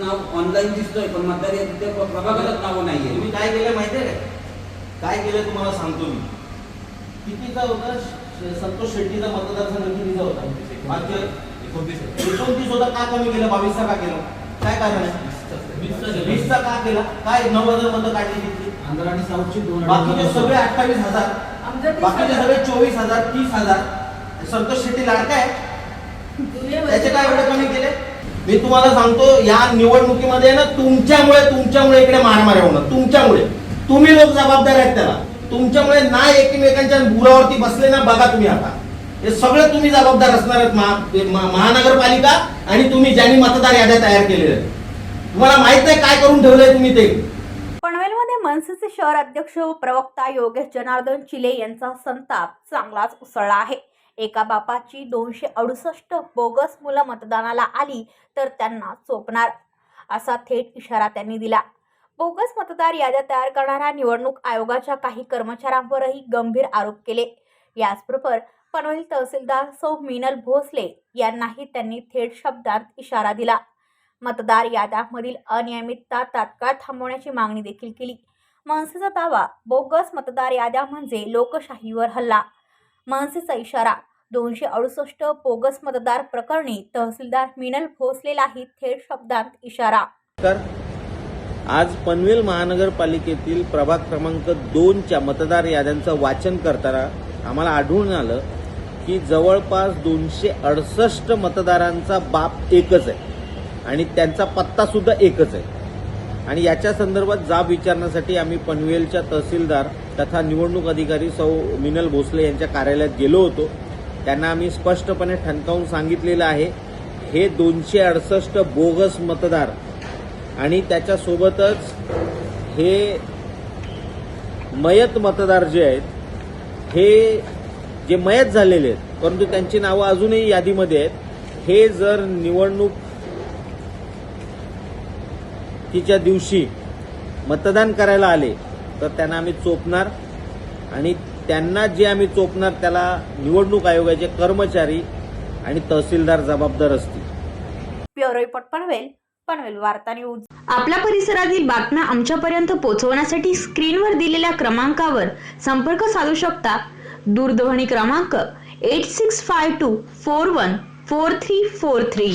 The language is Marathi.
नाव ऑनलाईन दिसतोय पण मतदार यादीत नावं नाहीये. तुम्ही काय केलं माहितीये काय काय केलं तुम्हाला सांगतो मी. कितीचा होता? संतोष शेट्टीचा मतदारसंघ कितीचा होता. एकोणतीस होता. का कमी केलं? बावीसचा का केलं? काय कारण आहे? वीसचा का केला? काय नऊ हजार मतं काढली तिथली? आंध्र आणि साऊथची दोन बाकीचे सगळे अठ्ठावीस हजार. बाकीचे सगळे चोवीस हजार तीस हजार. संतोष शेट्टी लाडका आहे. त्याचे काय एवढे कमी केले? मी तुम्हाला सांगतो या निवडणुकीमध्ये ना तुमच्यामुळे तुमच्यामुळे इकडे मारामाऱ्या होणार. तुमच्यामुळे. तुम्ही लोक जबाबदार आहेत त्याला. तुमच्यामुळे ना एकमेकांच्या बुरावरती बसले ना बघा तुम्ही आता. हे सगळे तुम्ही जबाबदार असणार आहेत महा- महा- महानगरपालिका आणि तुम्ही ज्यांनी मतदार याद्या तयार केलेल्या आहेत. तुम्हाला माहीत नाही काय करून ठेवलंय तुम्ही ते. पनवेलमध्ये मनसेचे शहर अध्यक्ष व प्रवक्ता योगेश जनार्दन चिले यांचा संताप चांगलाच उसळला आहे. एका बापाची दोनशे अडुसष्ट बोगस मुलं मतदानाला आली तर त्यांना चोपणार असा थेट इशारा त्यांनी दिला. बोगस मतदार याद्या तयार करणाऱ्या निवडणूक आयोगाच्या काही कर्मचाऱ्यांवरही गंभीर आरोप केले. याचबरोबर पनवेल तहसीलदार सौ मिनल भोसले यांनाही त्यांनी थेट शब्दात इशारा दिला. मतदार याद्यांमधील अनियमितता तात्काळ थांबवण्याची मागणी देखील केली. मनसेचा दावा बोगस मतदार याद्या म्हणजे लोकशाहीवर हल्ला. मनसेचा इशारा दोनशे अडुसष्ट बोगस मतदार प्रकरणी तहसीलदार मिनल भोसलेलाही थेट शब्दात इशारा. तर आज पनवेल महानगरपालिकेतील प्रभाग क्रमांक दोनच्या मतदार याद्यांचं वाचन करताना आम्हाला आढळून आलं की जवळपास दोनशे अडसष्ट मतदारांचा बाप एकच आहे. आणि त्यांचा पत्ता सुद्धा एकच आहे. आणि याच्या संदर्भात जाब विचारण्यासाठी आम्ही पनवेलच्या तहसीलदार तथा निवडणूक अधिकारी सौ मिनल भोसले यांच्या कार्यालयात गेलो होतो. त्यांना आम्ही स्पष्टपणे ठणकावून सांगितलेलं आहे हे दोनशे अडसष्ट बोगस मतदार आणि त्याच्यासोबतच हे मयत मतदार जे आहेत हे जे मयत झालेले आहेत परंतु त्यांची नावं अजूनही यादीमध्ये आहेत. हे जर निवडणूक तिच्या दिवशी मतदान करायला आले तर त्यांना आम्ही चोपणार आणि त्यांना जे आम्ही चोपणार त्याला निवडणूक आयोगाचे कर्मचारी आणि तहसीलदार जबाबदार असतील. ब्युरो रिपोर्ट पनवेल पनवेल वार्ता न्यूज. आपल्या परिसरातील बातम्या आमच्यापर्यंत पोहोचवण्यासाठी स्क्रीनवर दिलेल्या क्रमांकावर संपर्क साधू शकता. दूरध्वनी क्रमांक eight six five two four one four three four three